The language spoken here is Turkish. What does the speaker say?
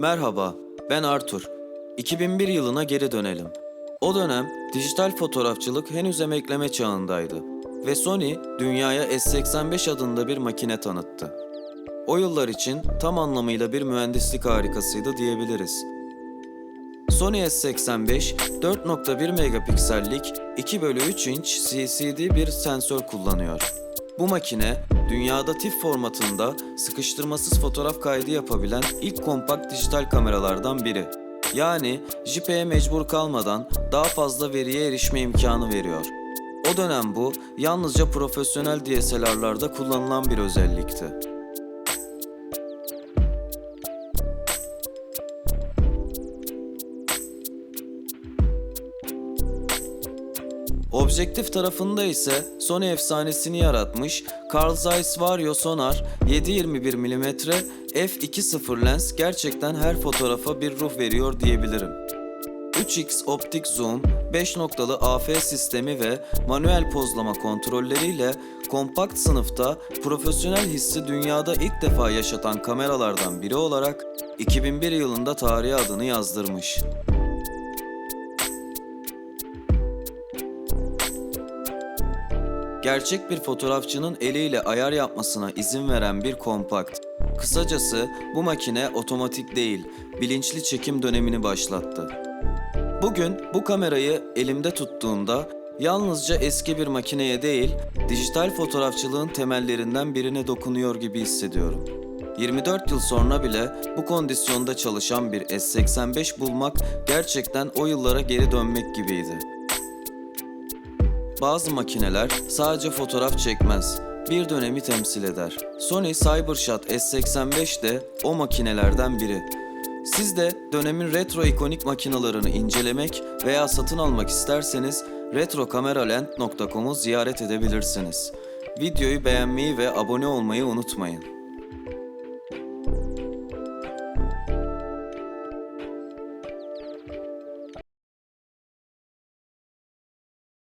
Merhaba, ben Arthur. 2001 yılına geri dönelim. O dönem dijital fotoğrafçılık henüz emekleme çağındaydı ve Sony dünyaya S85 adında bir makine tanıttı. O yıllar için tam anlamıyla bir mühendislik harikasıydı diyebiliriz. Sony S85 4.1 megapiksellik 2 bölü 3 inç CCD bir sensör kullanıyor. Bu makine dünyada TIFF formatında sıkıştırmasız fotoğraf kaydı yapabilen ilk kompakt dijital kameralardan biri. Yani JPEG'e mecbur kalmadan daha fazla veriye erişme imkanı veriyor. O dönem bu yalnızca profesyonel DSLR'larda kullanılan bir özellikti. Objektif tarafında ise Sony efsanesini yaratmış Carl Zeiss Vario Sonar 7-21 mm f2.0 lens gerçekten her fotoğrafa bir ruh veriyor diyebilirim. 3x optik zoom, 5 noktalı AF sistemi ve manuel pozlama kontrolleriyle kompakt sınıfta profesyonel hissi dünyada ilk defa yaşatan kameralardan biri olarak 2001 yılında tarihe adını yazdırmış. Gerçek bir fotoğrafçının eliyle ayar yapmasına izin veren bir kompakt. Kısacası bu makine otomatik değil, bilinçli çekim dönemini başlattı. Bugün bu kamerayı elimde tuttuğumda yalnızca eski bir makineye değil, dijital fotoğrafçılığın temellerinden birine dokunuyor gibi hissediyorum. 24 yıl sonra bile bu kondisyonda çalışan bir S85 bulmak gerçekten o yıllara geri dönmek gibiydi. Bazı makineler sadece fotoğraf çekmez, bir dönemi temsil eder. Sony Cybershot S85 de o makinelerden biri. Siz de dönemin retro ikonik makinalarını incelemek veya satın almak isterseniz retrokameraland.com'u ziyaret edebilirsiniz. Videoyu beğenmeyi ve abone olmayı unutmayın.